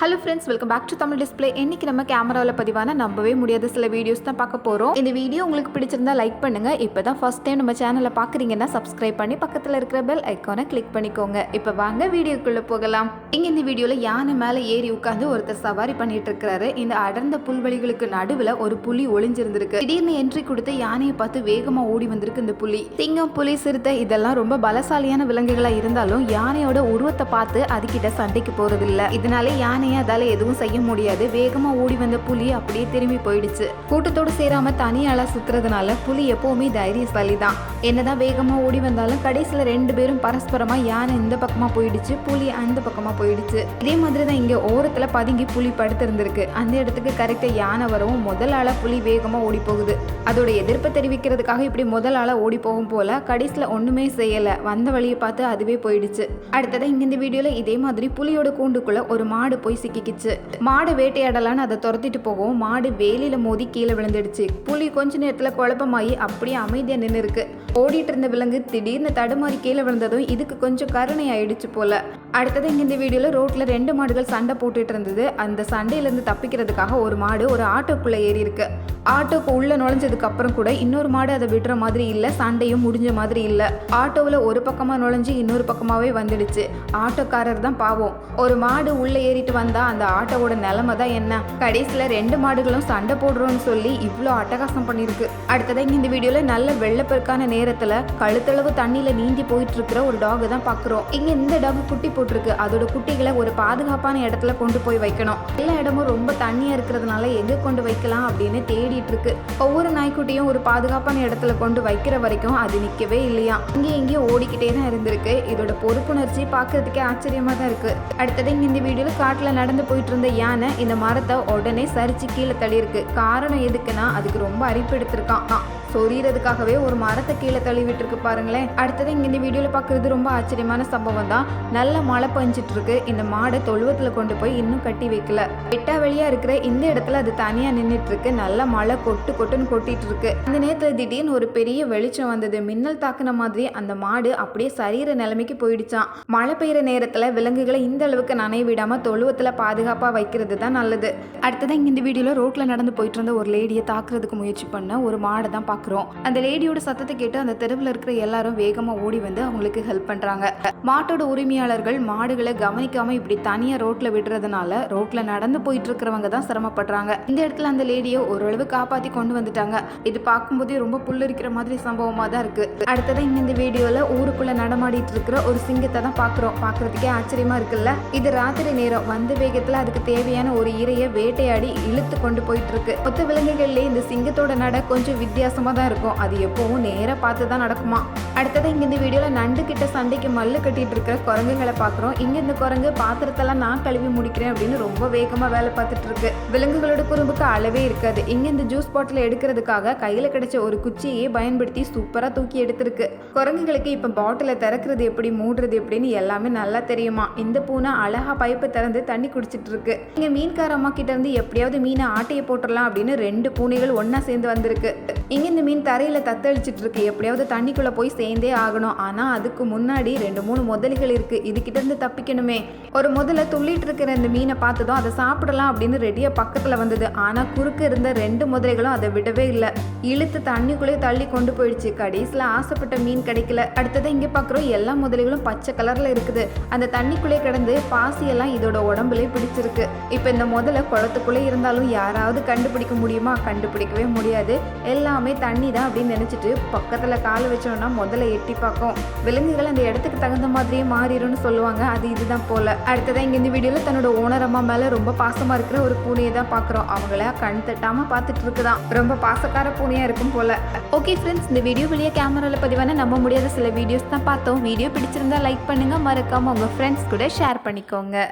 Hello friends welcome back to Tamil display இன்னைக்கு நம்ம கேமராவில் பதிவான நம்பவே முடியாத சில வீடியோஸ் தான் பார்க்க போகிறோம் இந்த வீடியோ உங்களுக்கு பிடிச்சிருந்தா லைக் பண்ணுங்க. இப்போ தான் ஃபர்ஸ்ட் டைம் நம்ம சேனலை பார்க்குறீங்கன்னா சப்ஸ்கிரைப் பண்ணி பக்கத்தில் இருக்கிற பெல் ஐக்கானை கிளிக் பண்ணிக்கோங்க. இப்போ வாங்க வீடியோக்குள்ளே போகலாம். இங்கே இந்த வீடியோவில் யானை மேலே ஏறி உட்காந்து ஒருத்தர் சவாரி பண்ணிட்டு இருக்கிறாரு. இந்த அடர்ந்த புல்வெளிகளுக்கு நடுவில் ஒரு புலி ஒளிஞ்சிருந்திருக்கு. திடீர்னு என்ட்ரி கொடுத்து யானையை பார்த்து வேகமாக ஓடி வந்திருக்கு இந்த புலி. சிங்கம் புலி சிறுத்தை இதெல்லாம் ரொம்ப பலசாலியான விலங்குகளாக இருந்தாலும் யானையோட உருவத்தை பார்த்து அதுக்கிட்ட சண்டைக்கு போகிறதில்ல இதனாலே யானை யானையை அதால் எதுவும் செய்ய முடியாது. வேகமாக ஓடி வந்த புலி அப்படியே திரும்பி போயிடுச்சு. கூட்டத்தோடு சேராம தனியாளா சுத்துறதுனால புலி எப்பவுமே தைரியசாலி தான் என்னதான் வேகமா ஓடி வந்தாலும் கடைசியில் ரெண்டு பேரும் பரஸ்பரமா யானை இந்த பக்கமா போயிடுச்சு புலி அந்த பக்கமா போயிடுச்சு. இதே மாதிரி தான் இங்க ஓரத்துல பதுங்கி புலி படுத்திருந்திருக்கு அந்த இடத்துக்கு கரெக்டா யானை வரவும் முதல் ஆளா புலி வேகமா ஓடி போகுது. அதோட எதிர்ப்பை தெரிவிக்கிறதுக்காக இப்படி முதல் ஆளா ஓடி போகும் போல கடைசியில் ஒண்ணுமே செய்யல. வந்த வழியை பார்த்து அதுவே போயிடுச்சு. அடுத்ததான் இங்க இந்த வீடியோல இதே மாதிரி புலியோட கூண்டுக்குள்ள ஒரு மாடு போய் சிக்கிக்கிச்சு. மாடு வேட்டையாடலான்னு அதை துரத்திட்டு போகவும் மாடு வேலியில மோதி கீழே விழுந்துடுச்சு. புலி கொஞ்ச நேரத்துல குழப்பமாயி அப்படியே அமைதியா நின்று இருக்கு ஓடிட்டு இருந்த விலங்கு திடீர்னு தடுமாறி கீழே விழுந்ததும் இதுக்கு கொஞ்சம் கருணை ஆயிடுச்சு போல. அடுத்தது இங்க இந்த வீடியோல ரோட்ல ரெண்டு மாடுகள் சண்டை போட்டுட்டு இருந்தது. அந்த சண்டையில இருந்து தப்பிக்கிறதுக்காக ஒரு மாடு ஒரு ஆட்டோக்குள்ள ஏறி இருக்கு ஆட்டோக்கு உள்ள நுழைஞ்சதுக்கு அப்புறம் கூட இன்னொரு மாடு அதை விடுற மாதிரி இல்ல. சண்டையும் முடிஞ்ச மாதிரி இல்ல. ஆட்டோவில் ஒரு பக்கமா நுழைஞ்சு இன்னொரு பக்கமாவே வந்துடுச்சு. ஆட்டோக்காரர் தான் பாவம். ஒரு மாடு உள்ள ஏறிட்டு வந்தா அந்த ஆட்டோவோட நிலைமை தான் என்ன? கடைசியில் ரெண்டு மாடுகளும் சண்டை போடுறோம்னு சொல்லி இவ்வளோ அட்டகாசம் பண்ணியிருக்கு அடுத்ததாக இந்த வீடியோவில் நல்ல வெள்ளப்பெருக்கான நேரத்தில் கழுத்தளவு தண்ணியில் நீந்தி போயிட்டு இருக்கிற ஒரு டாக் தான் பார்க்குறோம் இங்கே இந்த டாக் குட்டி போட்டிருக்கு. அதோட குட்டிகளை ஒரு பாதுகாப்பான இடத்துல கொண்டு போய் வைக்கணும். எல்லா இடமும் ரொம்ப தண்ணியாக இருக்கிறதுனால எங்கே கொண்டு வைக்கலாம் அப்படின்னு தேடிட்டு இருக்கு ஒவ்வொரு நாய்க்குட்டியும் ஒரு பாதுகாப்பான இடத்துல கொண்டு வைக்கிற வரைக்கும் அது நிற்கவே இல்லையா? இங்கே இங்கேயும் ஓடிக்கிட்டே தான் இருந்திருக்கு. இதோட பொறுப்புணர்ச்சி பார்க்கறதுக்கே ஆச்சரியமாக தான் இருக்கு. அடுத்தது இந்த வீடியோவில் காட்டில் நடந்து போயிட்டு இருந்த யானை இந்த மரத்தை உடனே சரிச்சு கீழே தள்ளியிருக்கு. காரணம் எதுக்குன்னா அதுக்கு ரொம்ப அரிப்பு எடுத்திருக்கான். சொரியறதுக்காகவே ஒரு மரத்தை கீழே தள்ளி விட்டுருக்கு பாருங்களேன். அடுத்தது இங்கே இந்த வீடியோவில் பார்க்குறது ரொம்ப ஆச்சரியமான சம்பவம் தான் நல்ல மழை பெஞ்சிட்டு இருக்கு இந்த மாடை தொழுவத்தில் கொண்டு போய் இன்னும் கட்டி வைக்கல. வெட்டா வெளியா இருக்கிற இந்த இடத்துல அது தனியாக நின்றுட்டு இருக்கு நல்ல மழை கொட்டு கொட்டுன்னு கொட்டிட்டு இருக்கு அந்த நேரத்தில் திடீர்னு ஒரு பெரிய வெளிச்சம் வந்தது. மின்னல் தாக்குன மாதிரி அந்த மாடு அப்படியே சரீர நிலைமைக்கு போயிடுச்சான் மழை பெய்யுற நேரத்தில் விலங்குகளை இந்த அளவுக்கு நனைய விடாமல் தொழுவத்தில் பாதுகாப்பாக வைக்கிறது தான் நல்லது அடுத்ததான் இந்த வீடியோவில் ரோட்டில் நடந்து போயிட்டு இருந்த ஒரு லேடியை தாக்குறதுக்கு முயற்சி பண்ண ஒரு மாடை தான் பார்க்குறோம். அந்த லேடியோட சத்தத்தை கேட்டு அந்த தெருவில் இருக்கிற எல்லாரும் வேகமாக ஓடி வந்து அவங்களுக்கு ஹெல்ப் பண்ணுறாங்க மாட்டோட உரிமையாளர்கள் மாடுகளை கவனிக்காம இப்படி தனியாக ரோட்டில் விடுறதுனால ரோட்டில் நடந்து போயிட்டு இருக்கிறவங்க தான் சிரமப்படுறாங்க. இந்த இடத்துல அந்த லேடியை ஓரளவு காப்பாற்றி கொண்டு வந்துட்டாங்க. இது பார்க்கும்போதே ரொம்ப புல் இருக்கிற மாதிரி சம்பவமாக தான் இருக்குது அடுத்ததான் இங்க இந்த வீடியோவில் ஊருக்குள்ளே நடமாடிட்டு இருக்கிற ஒரு சிங்கத்தை தான் பார்க்குறோம். பார்க்குறதுக்கே ஆச்சரியமா இருக்குல்ல? இது ராத்திரி நேரம். வந்த வேகத்தில் அதுக்கு தேவையான ஒரு இரையை வேட்டையாடி இழுத்து கொண்டு போயிட்டு இருக்கு. மொத்த விலங்குகள்லேயே இந்த சிங்கத்தோட நட கொஞ்சம் வித்தியாசமாக பயமாக தான் இருக்கும். அது எப்போவும் நேராக பார்த்து தான் நடக்குமா? அடுத்தது இங்கேருந்து இந்த நண்டு கிட்ட சண்டைக்கு மல்லு கட்டிட்டு இருக்கிற குரங்குகளை பார்க்குறோம். இங்கே இந்த குரங்கு பாத்திரத்தெல்லாம் நான் கழுவி முடிக்கிறேன் அப்படின்னு ரொம்ப வேகமாக வேலை பார்த்துட்டு இருக்கு. விலங்குகளோட குறும்புக்கு அளவே இருக்காது. இங்கே இந்த ஜூஸ் பாட்டில் எடுக்கிறதுக்காக கையில் கிடைச்ச ஒரு குச்சியை பயன்படுத்தி சூப்பராக தூக்கி எடுத்திருக்கு. குரங்குகளுக்கு இப்போ பாட்டிலை திறக்கிறது எப்படி மூடுறது எப்படின்னு எல்லாமே நல்லா தெரியுமா? இந்த பூனை அழகாக பைப்பை திறந்து தண்ணி குடிச்சிட்டு இருக்கு. இங்கே மீன்கார அம்மா கிட்ட இருந்து எப்படியாவது மீனை ஆட்டையை போட்டுடலாம் அப்படின்னு ரெண்டு பூனைகள் ஒன்றா சேர்ந்து வந்திருக்கு. இங்கே இந்த மீன் தரையில தத்தளிச்சிட்டு இருக்கு. எப்படியாவது தண்ணிக்குள்ள போய் சேர்ந்தே ஆகணும். ஆனா அதுக்கு முன்னாடி ரெண்டு மூணு முதலிகள் இருக்கு. இதுகிட்ட இருந்து தப்பிக்கணுமே. ஒரு முதல்ல துள்ளிட்டு இருக்கிற இந்த மீனை பார்த்ததும் அதை சாப்பிடலாம் அப்படின்னு ரெடியாக பக்கத்துல வந்தது. ஆனா குறுக்க இருந்த ரெண்டு முதலைகளும் அதை விடவே இல்லை. இழுத்து தண்ணிக்குள்ளே தள்ளி கொண்டு போயிடுச்சு. கடைசியில் ஆசைப்பட்ட மீன் கிடைக்கல. அடுத்தது இங்க பார்க்குறோம் எல்லா முதலைகளும் பச்சை கலர்ல இருக்குது. அந்த தண்ணிக்குள்ளே கிடந்து பாசியெல்லாம் இதோட உடம்புலே பிடிச்சிருக்கு. இப்போ இந்த முதல்ல குளத்துக்குள்ளே இருந்தாலும் யாராவது கண்டுபிடிக்க முடியுமா? கண்டுபிடிக்கவே முடியாது. எல்லாமே தண்ணி தண்ணி தான் அப்படின்னு நினச்சிட்டு பக்கத்தில் கால் வச்சோம்னா முதல்ல எட்டி பார்க்கும். விலங்குகள் அந்த இடத்துக்கு தகுந்த மாதிரியே மாறிடும்னு சொல்லுவாங்க. அது இதுதான் போல். அடுத்ததான் இங்கே இந்த வீடியோவில் தன்னோட ஓனர் அம்மா ரொம்ப பாசமாக இருக்கிற ஒரு பூனையை தான் பார்க்குறோம். அவங்கள கண் தட்டாமல் பார்த்துட்டு இருக்குதான். ரொம்ப பாசக்கார பூனையாக இருக்கும் போல். ஓகே ஃப்ரெண்ட்ஸ் இந்த வீடியோ வெளியே கேமராவில் பதிவான நம்ப முடியாத சில வீடியோஸ் தான் பார்த்தோம். வீடியோ பிடிச்சிருந்தா லைக் பண்ணுங்கள் மறக்காமல் உங்கள் ஃப்ரெண்ட்ஸ் கூட ஷேர் பண்ணிக்கோங்க.